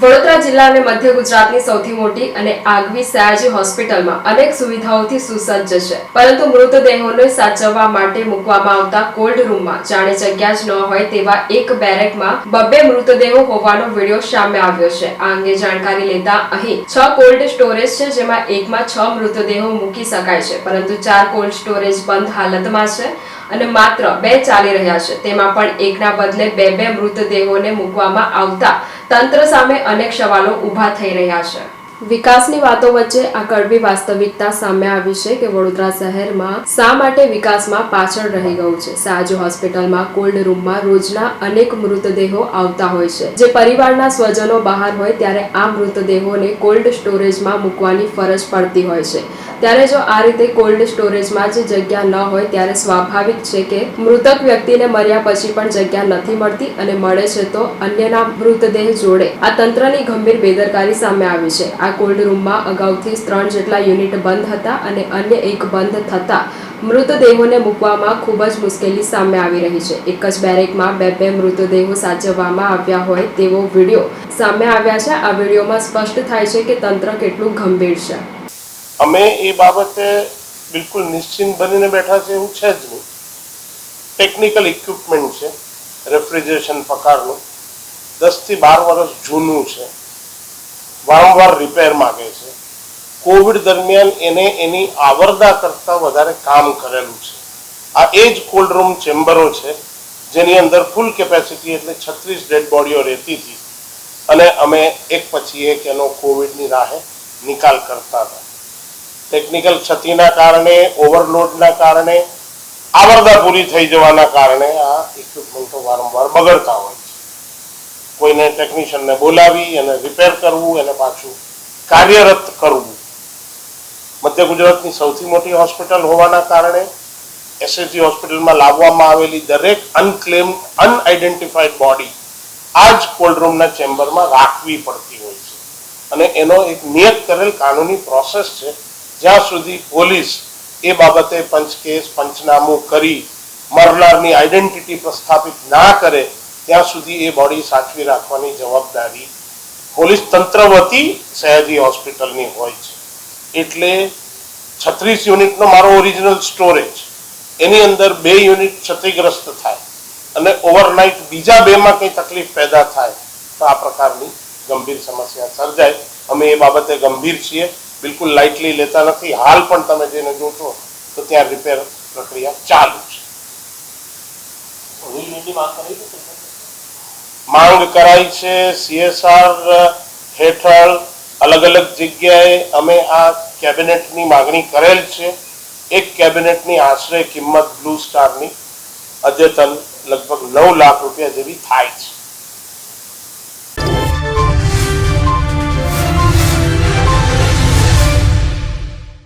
વડોદરા જિલ્લા અને મધ્ય ગુજરાતની સૌથી મોટી અને આગવી સયાજી હોસ્પિટલમાં અનેક સુવિધાઓથી સુસજ્જ છે. પરંતુ મૃતદેહોને સાચવવા માટે મૂકવામાં આવતા કોલ્ડ રૂમમાં જાણે જગ્યા જ ન હોય તેવા એક બેરેકમાં બબ્બે મૃતદેહો હોવાનો વીડિયો સામે આવ્યો છે. આ અંગે જાણકારી લેતા અહીં છ કોલ્ડ સ્ટોરેજ છે, જેમાં એકમાં છ મૃતદેહો મૂકી શકાય છે. પરંતુ ચાર કોલ્ડ સ્ટોરેજ બંધ હાલતમાં છે. અને માત્ર બે ચાલી રહ્યા છે. તેમાં પણ એકના બદલે બે બે મૃતદેહોને મૂકવામાં આવતા તંત્ર સામે અનેક સવાલો ઊભા થઈ રહ્યા છે. વિકાસની વાતો વચ્ચે આ કડવી વાસ્તવિકતા સામે આવી છે કે વડોદરા શહેરમાં શા માટે વિકાસમાં પાછળ રહી ગયું છે? સાજુ હોસ્પિટલમાં કોલ્ડ રૂમમાં રોજના અનેક મૃતદેહો આવતા હોય છે. જે પરિવારના સ્વજનો બહાર હોય ત્યારે આ મૃતદેહોને કોલ્ડ સ્ટોરેજમાં મૂકવાની ફરજ પડતી હોય છે. ત્યારે જો આ રીતે કોલ્ડ સ્ટોરેજમાં જ જગ્યા ન હોય ત્યારે સ્વાભાવિક છે કે મૃતક વ્યક્તિને મર્યા પછી પણ જગ્યા નથી મળતી અને મળે છે તો અન્યના મૃતદેહ જોડે. આ તંત્રની ગંભીર બેદરકારી સામે આવી છે. આ કોલ્ડ રૂમમાં અગાઉથી ત્રણ જેટલા યુનિટ બંધ હતા અને અન્ય એક બંધ થતા મૃતદેહોને મૂકવામાં ખૂબ જ મુશ્કેલી સામે આવી રહી છે. એક જ બેરેકમાં બે બે મૃતદેહો સાચવવામાં આવ્યા હોય તેવો વીડિયો સામે આવ્યા છે. આ વિડીયોમાં સ્પષ્ટ થાય છે કે તંત્ર કેટલું ગંભીર છે. અમે એ બાબતે બિલકુલ નિશ્ચિંત બનીને બેઠા છે એવું છે જ નહીં. ટેકનિકલ ઇક્વિપમેન્ટ છે રેફ્રિજરેશન પ્રકારનું દસથી બાર વર્ષ જૂનું છે. વારંવાર રિપેર માગે છે. કોવિડ દરમિયાન એને એની આવરદા કરતાં વધારે કામ કરેલું છે. આ એ જ કોલ્ડ રૂમ ચેમ્બરો છે, જેની અંદર ફૂલ કેપેસિટી એટલે છત્રીસ ડેડ બોડીઓ રહેતી હતી. અને અમે એક પછી એક એનો કોવિડની રાહે નિકાલ કરતા હતા. ટેકનિકલ ક્ષતિના કારણે ઓવરલોડના કારણે, આવરદા પૂરી થઈ જવાના કારણે આ ઇક્વિપમેન્ટો વારંવાર બગડતા હોય કોઈને ટેકનિશિયનને બોલાવી એને રિપેર કરવું, એને પાછું કાર્યરત કરવું. મધ્ય ગુજરાતની સૌથી મોટી હોસ્પિટલ હોવાના કારણે એસએસજી હોસ્પિટલમાં લાવવામાં આવેલી દરેક અનક્લેમ અનઆઇડેન્ટિફાઈડ બોડી આ જ કોલ્ડ રૂમના ચેમ્બરમાં રાખવી પડતી હોય છે. અને એનો એક નિયત કરેલ કાનૂની પ્રોસેસ છે, જ્યાં સુધી પોલીસ એ બાબતે પંચકેસ, પંચનામું કરી મરનારની આઈડેન્ટિટી પ્રસ્થાપિત ના કરે ત્યાં સુધી એ બોડી સાચવી રાખવાની જવાબદારી પોલીસ તંત્ર વતી સયાજી હોસ્પિટલની હોય છે. એટલે છત્રીસ યુનિટનો મારો ઓરિજિનલ સ્ટોરેજ, એની અંદર બે યુનિટ ક્ષતિગ્રસ્ત થાય અને ઓવરનાઇટ બીજા બેમાં કંઈ તકલીફ પેદા થાય, તો આ પ્રકારની ગંભીર સમસ્યા સર્જાય. અમે એ બાબતે ગંભીર છીએ, બિલકુલ લાઇટલી લેતા નથી. હાલ પણ તમે જેને જોશો, તો ત્યાં રિપેર પ્રક્રિયા ચાલુ છે? માંગ કરાઈ છે સીએસઆર હેઠળ અલગ અલગ જગ્યાએ અમે આ કેબિનેટની માગણી કરેલ છે. એક કેબિનેટની આશરે કિંમત બ્લુ સ્ટારની અદ્યતન લગભગ નવ લાખ રૂપિયા જેવી થાય છે.